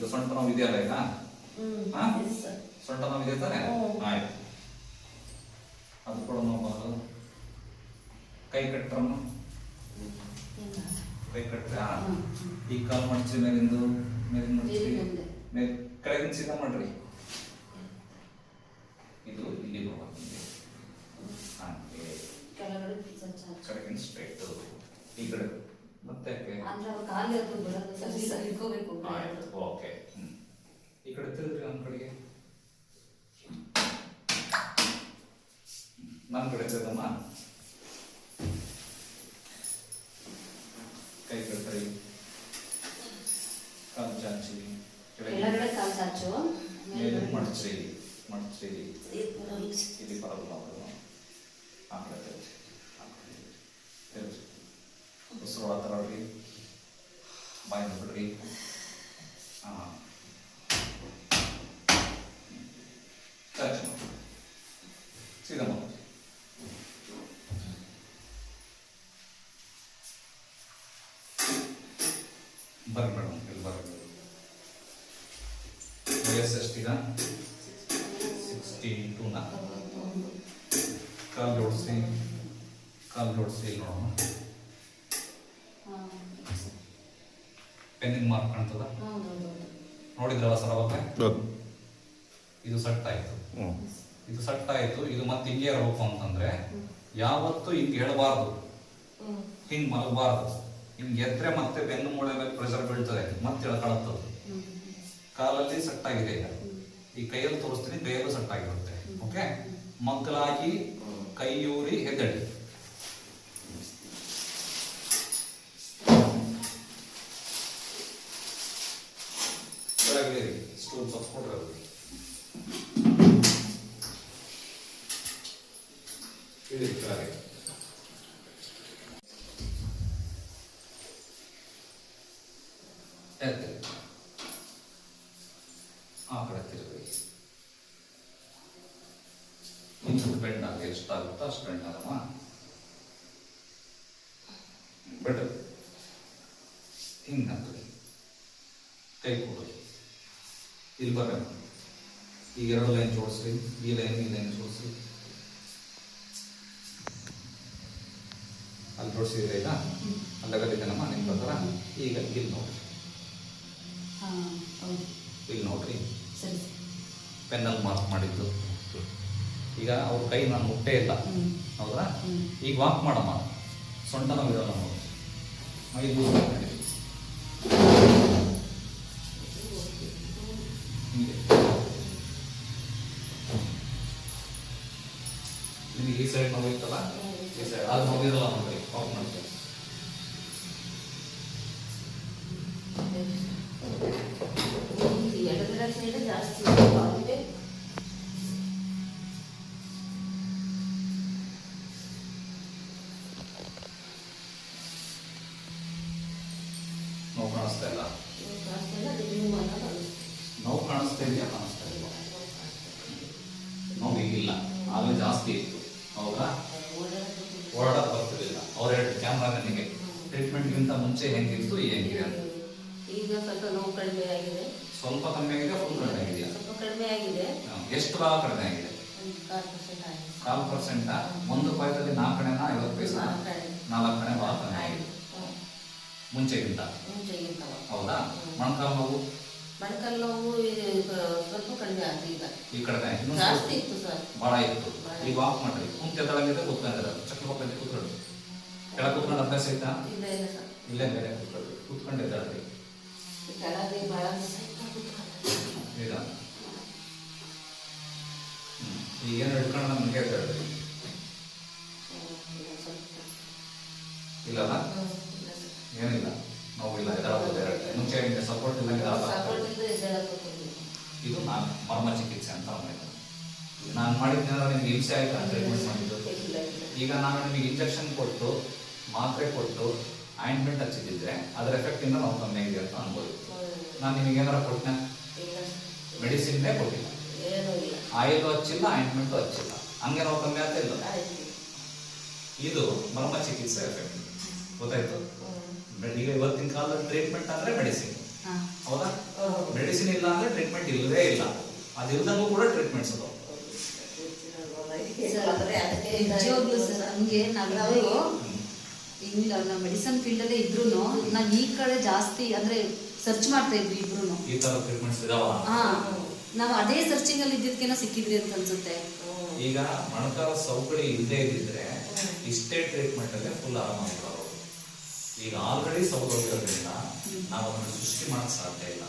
ಈಗ ಸೊಂಟ ನೋವು ಇದೆಯಲ್ಲ ಈಗ? ಸೊಂಟ ನೋವು ಇದೆ ತಾನೆ? ಆಯ್ತು. ಅದು ಕೂಡ ನೋವು ಕೈ ಕಟ್ಟ್ರಮ್ಮ ಕೈ ಹ್ಮ್. ಈ ಕಾಲು ಮಡಚಿ ಮೇಲಿಂದು ಮೇಲಿಂದ ಮಡಚಿ. ಮೇಲ್ ಕೆಳಗಿನ ಸೀದಾ ಮಾಡ್ರಿ. ಇದು ಇಲ್ಲಿ ಹೋಗ್ತದೆ ಹಾಗೆ. ಕೆಳಗಿನ ಸ್ಟ್ರೈಟ್ ಈ ಕಡೆ. ಯಾಕೆ ಅಂದ್ರೆ ಅವ್ರ ಕಾಲು ಅದು ಬರೋದು ಸರ್ ಸರ್ ಇಟ್ಕೋಬೇಕು ಆಯ್ತು ಓಕೆ. ಈ ಕಡೆ ತಿರುಗ್ರಿ ನನ್ನ ಕಡೆಗೆ. ನಮ್ಮ ಕಡೆ ತಿರುಗಮ್ಮ. ಕೈ ಕಟ್ರಿ ಕಾಲು ಚಾಚಿ. ಕೆಳಗಡೆ ಕಾಲು ಚಾಚು ಮೇಲೆ ಮಡಚ್ರಿ ಮಡಚ್ರಿ ಇಲ್ಲಿ ಅವರು ಆ ಕಡೆ ತಿರುಗಿ ಆ ಕಡೆ ತಿರುಗಿ ಉಸಿರು ತಗೊಳ್ರಿ ಬಾಯಿಂದ ಬಿಡ್ರಿ ಹಾಂ ಸೀದಾ ಮಾಡಿ ಬರ್ರಿ ಮೇಡಮ್, ಇಲ್ಲಿ ಬರ್ರಿ. ವಯಸ್ಸು ಎಷ್ಟಿದ? ಸಿಕ್ಸ್ಟಿ ಟೂನ ಕಾಲು ಜೋಡಿಸಿ ಕಾಲು ಜೋಡಿಸಿ ನೋಡೋಣ ಪೆನ್ನಿನ ಮಾರ್ಕ್ ಕಾಣ್ತದ? ನೋಡಿದ್ರಲ್ಲ ಸರ್ ಅವಾಗ? ಇದು ಸಟ್ ಆಯ್ತು ಹ್ಞೂ ಇದು ಸಟ್ ಆಯ್ತು ಇದು ಮತ್ತೆ ಹಿಂಗೆ ಇರಬೇಕು ಅಂತಂದ್ರೆ ಯಾವತ್ತು ಹಿಂಗೆ ಹೇಳಬಾರ್ದು. ಹಿಂಗ್ ಮಲಗಬಾರ್ದು. ಹಿಂಗ್ ಎದ್ರೆ ಮತ್ತೆ ಬೆನ್ನು ಮೂಳೆ ಮೇಲೆ ಪ್ರೆಸರ್ ಬೀಳ್ತದೆ ಮತ್ತೆ ಎಳ್ಕೊಳತ್ತದು ಕಾಲಲ್ಲಿ ಸಟ್ ಆಗಿದೆ ಈಗ ಈ ಕೈಯಲ್ಲಿ ತೋರಿಸ್ತೀನಿ ಕೈಯಲ್ಲೂ ಸಟ್ ಆಗಿರುತ್ತೆ ಓಕೆ ಮಕ್ಕಳಾಗಿ ಕೈಯೂರಿ ಹೆದ್ದಳಿ ಕೆಳಗಿಳಿರಿ ಸ್ಟೂಲ್ ತಪ್ಪಿಕೊಂಡ್ರೆ ಇನ್ನು ಬೆಂಡ್ ಆಗ ಎಷ್ಟಾಗುತ್ತೋ ಅಷ್ಟು ಬೆಂಡ್ ಆಗಮ್ಮ ಬಿಡ್ರಿ ಹಿಂಗೆ ಕೈ ಕೊಡ್ರಿ ಇಲ್ಲಿ ಬರ್ರಿ ಈಗ ಎರಡು ಲೈನ್ ಜೋಡಿಸ್ರಿ ಈ ಲೈನ್ ಈ ಲೈನ್ ಜೋಡಿಸ್ರಿ ಅಲ್ಲಿ ಜೋಡಿಸಿದ್ರೆ ಈಗ ಅಲ್ಲಗಲ್ಲಿದ್ದೇನಮ್ಮ ನಿಮ್ಮ ಪ್ರಕಾರ ಈಗ ಇಲ್ಲಿ ನೋಡ್ರಿ. ಇಲ್ಲಿ ನೋಡ್ರಿ. ಪೆನ್ನಲ್ಲಿ ಮಾರ್ಕ್ ಮಾಡಿದ್ದು. ಈಗ ಅವ್ರ ಕೈ ನಾನು ಮುಟ್ಟೇ ಇಲ್ಲ. ಹೌದಾ? ಈಗ ವಾಕ್ ಮಾಡಮ್ಮ. ಸೊಂಟ ಬಿಡೋಣ ನೋಡಿ ಮೈ ಮಾಡಿ. ಈ ಸೈಡ್ ನೋವಿತ್ತಲ್ಲ ಈ ಸೈಡ್ ಅದು ನೋವಿರಲ್ಲ ನೋಡ್ರಿ. ವಾಕ್ ಮಾಡ್ತೀವಿ ನೋವು ಕಾಣಿಸ್ತಾ ಇಲ್ಲ? ನೋವು ಕಾಣಿಸ್ತಾ ಕಾಣಿಸ್ತಾ ಇಲ್ಲ. ನೋವು ಈಗಿಲ್ಲ. ಆಗಲೇ ಜಾಸ್ತಿ ಇತ್ತು. ಹೌದಾ? ಓಡಾಡಕ್ ಬರ್ತಿರ್ಲಿಲ್ಲ. ಅವ್ರು ಎರಡು ಕ್ಯಾಮ್ರಾ ನನಗೆ ಟ್ರೀಟ್ಮೆಂಟ್ಗಿಂತ ಮುಂಚೆ ಹೆಂಗಿತ್ತು ಹೆಂಗಿದೆ? ಅಂತ. ಈಗ ಸ್ವಲ್ಪ ನೋವು ಕಡಿಮೆ ಆಗಿದೆ. ಸ್ವಲ್ಪ ಕಮ್ಮಿ ಆಗಿದೆ ಫುಲ್ ಕಡಿಮೆ ಆಗಿದೆಯಾ? ಸ್ವಲ್ಪ ಕಡಿಮೆ ಆಗಿದೆ. ಎಷ್ಟು ಭಾಗ ಕಡಿಮೆ ಆಗಿದೆ? ಕಾಲು ಪರ್ಸೆಂಟ್ ಒಂದು ಪಾಯಿಂಟಲ್ಲಿ ನಾಲ್ಕು ಕಡೆನ ಐವತ್ತು ಪೈಸಾ? ನಾಲ್ಕು ಕಡೆ. ಭಾಳ ಕಡಿಮೆ ಆಗಿದೆ. ಮುಂಚೆಗಿಂತ? ಹೌದಾ. ಮೊಣಕಾಲು ನೋವು ಮೊಣಕಾಲು ನೋವು ಇದು ಸ್ವಲ್ಪ ಕಡಿಮೆ ಈಗ. ಜಾಸ್ತಿ ಇತ್ತು ಸರ್. ಭಾಳ ಇತ್ತು. ಈಗ ವಾಕ್ ಮಾಡ್ರಿ. ಕುಂತ ಎದ್ದಳಂಗಿದೆ ಕೂತ್ಕೊಂಡಿರ ಚಕ್ರ ಹೋಗ್ಲಿ ಕೂತ್ಕೊಳ್ಳಿ. ಕೆಳಗೆ ಕೂತ್ಕೊಂಡು ಅಭ್ಯಾಸ ಐತಾ ಇಲ್ಲ ಇಲ್ಲ ಸರ್. ಇಲ್ಲೇ ಬೇರೆ ಕೂತ್ಕೊಳ್ಳಿ. ಕೂತ್ಕೊಂಡು ಎದ್ದಾಳ್ರಿ. ಈ ಕೆಳಗೆ ಭಾಳ ಸೈಡ್ ಕೂತ್ಕೊಂಡು ಈಗ. ಹಿಡ್ಕೊಂಡು ನಮ್ಗೆ ಎದ್ದಾಳ್ರಿ ಇಲ್ಲ ಇಲ್ಲಲ್ಲ? ಇಲ್ಲ ಏನಿಲ್ಲ. ನೋವಿಲ್ಲ ಎದ್ದಾಳ್ಬೋದು ಮುಂಚೆ ಸಪೋರ್ಟ್ ಇಲ್ಲ ಮಾಡಿದ್ದೇನಾದ್ರೆ ನಿಮ್ಗೆ ಹಿಂಸೆ ಆಯ್ತು ಅಂತ ಟ್ರೀಟ್ಮೆಂಟ್ ಮಾಡಿದ್ದು? ಈಗ ನಾನು ನಿಮಗೆ ಇಂಜೆಕ್ಷನ್ ಕೊಟ್ಟು ಮಾತ್ರೆ ಕೊಟ್ಟು ಆಯಿಂಟ್ಮೆಂಟ್ ಹಚ್ಚಿದ್ರೆ ಅದರ ಎಫೆಕ್ಟ್ ಇಂದ ನಾವು ಕಮ್ಮಿ ಆಗಿದೆ ಅಂತ ಅನ್ಬೋದು. ನಾನು ನಿಮಗೆ ಏನಾರ ಕೊಟ್ಟೆ. ಮೆಡಿಸಿನ್ನೇ ಕೊಟ್ಟಿಲ್ಲ. ಆಯಿಲ್ ಹಚ್ಚಿಲ್ಲ ಆಯಿಂಟ್ಮೆಂಟು ಹಚ್ಚಿಲ್ಲ. ಹಂಗೆ ನಾವು ಕಮ್ಮಿ ಆಗ್ತಾ ಇಲ್ಲ ಇದು ಮರ್ಮ ಚಿಕಿತ್ಸೆ ಎಫೆಕ್ಟ್ ಗೊತ್ತಾಯ್ತು. ಈಗ ಇವತ್ತಿನ ಕಾಲದಲ್ಲಿ ಟ್ರೀಟ್ಮೆಂಟ್ ಅಂದ್ರೆ ಮೆಡಿಸಿನ್. ಹೌದಾ? ಮೆಡಿಸಿನ್ ಇಲ್ಲ ಅಂದ್ರೆ ಟ್ರೀಟ್ಮೆಂಟ್ ಇಲ್ಲದೇ ಇಲ್ಲ. ಅದಿಲ್ದಂಗೂ ಕೂಡ ಟ್ರೀಟ್ಮೆಂಟ್ಸ್ ಅದಾವ. ಅದಕ್ಕೆ ನಿಜವಾಗ್ಲೂ ಸರ್ ಹಂಗೆ ಇಲ್ಲ ನಮ್ಮ ಮೆಡಿಸನ್ ಫೀಲ್ಡಲ್ಲೇ ಇದ್ರು ನಾವು ಈ ಕಡೆ ಜಾಸ್ತಿ ಅಂದ್ರೆ ಸರ್ಚ್ ಮಾಡ್ತಾ ಇದ್ವಿ ಇಬ್ರು ಹಾ ನಾವು ಅದೇ ಸರ್ಚಿಂಗ್ ಅಲ್ಲಿ ಇದ್ದಿದ್ಕೇನ ಸಿಕ್ಕಿದ್ರಿ ಅಂತ ಅನ್ಸುತ್ತೆ. ಈಗ ಮಣಕಾಲ ಸೌಕಳಿ ಇಲ್ಲದೆ ಇದ್ದಿದ್ರೆ ಇಷ್ಟೇ ಟ್ರೀಟ್ಮೆಂಟ್ ಅಲ್ಲೇ ಫುಲ್ ಆರಾಮಾಗಿರೋರು ಈಗ ಆಲ್ರೆಡಿ ಸೌಲಭ್ಯಗಳಿಂದ ನಾವು ಅದನ್ನ ಸೃಷ್ಟಿ ಮಾಡಕ್ ಸಾಧ್ಯ ಇಲ್ಲ.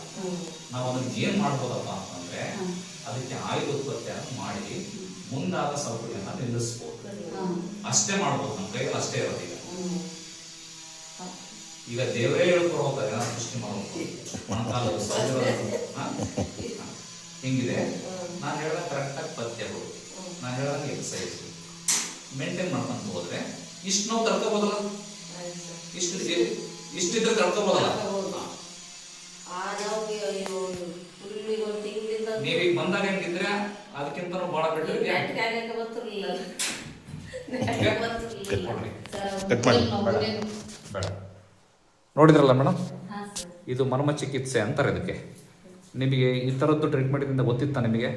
ನಾವು ಅದನ್ನ ಏನ್ ಮಾಡ್ಬೋದಪ್ಪ ಅಂತಂದ್ರೆ. ಅದಕ್ಕೆ ಆಯುಧ ಉತ್ಪತ್ತಿಯನ್ನು ಮಾಡಿ ಮುಂದಾದ ಸೌಕರ್ಯನ ನಿಲ್ಲಿಸ್ಬೋದು. ಅಷ್ಟೇ ಮಾಡ್ಬೋದು ನಮ್ಮ ಕೈಯಲ್ಲಿ ಅಷ್ಟೇ ಇರೋದು ಈಗ. ಈಗ ದೇವರೇ ಹೇಳ್ಕೊಡ್ಬೇಕು ಅದನ್ನ ಸೃಷ್ಟಿ ಮಾಡೋದು. ಮೊಣಕಾಲು. ಹಿಂಗಿದೆ. ನಾನು ಹೇಳ್ದಂಗೆ ಕರೆಕ್ಟಾಗಿ ಪಥ್ಯಗಳು ನಾನು ಹೇಳ್ದಂಗೆ ಎಕ್ಸೈಸ್ ಮೇಂಟೈನ್ ಮಾಡ್ಕೊಂತ ಹೋದ್ರೆ ಇಷ್ಟು ನಾವು ತಡ್ಕೋಬೋದಲ್ಲ? ಇಷ್ಟು ಇಷ್ಟಿದ್ರೆ ತಡ್ಕೋಬೋದಲ್ಲ ತಿಂಗಳಿಂದ ಈಗ ಬಂದಾಗ ಹೆಂಗಿದ್ರೆ ಅದಕ್ಕಿಂತ ಬಹಳ ಬೆಟರ್ ನೋಡಿದ್ರಲ್ಲ ಮೇಡಮ್ ಹಾ ಸರ್ ಇದು ಮರ್ಮ ಚಿಕಿತ್ಸೆ ಅಂತಾರೆ ಇದಕ್ಕೆ. ನಿಮಗೆ ಈ ಥರದ್ದು ಟ್ರೀಟ್ಮೆಂಟಿಂದ ಗೊತ್ತಿತ್ತಾ ನಿಮಗೆ?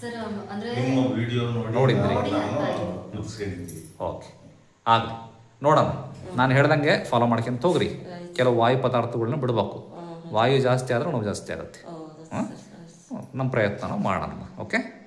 ಸರ್ ಅಂದ್ರೆ ನಿಮ್ಮ ವಿಡಿಯೋ ನೋಡಿ ನೋಡಿದ್ರಿ? ಓಕೆ ಆಗಲಿ. ನೋಡೋಣ. ನಾನು ಹೇಳ್ದಂಗೆ ಫಾಲೋ ಮಾಡ್ಕೊಂತ ಹೋಗ್ರಿ. ಕೆಲವು ವಾಯು ಪದಾರ್ಥಗಳನ್ನ ಬಿಡಬೇಕು. ವಾಯು ಜಾಸ್ತಿ ಆದ್ರೆ ನೋವು ಜಾಸ್ತಿ ಆಗುತ್ತೆ. ಹಾಂ ನಮ್ಮ ಪ್ರಯತ್ನ ಮಾಡೋಣ ಓಕೆ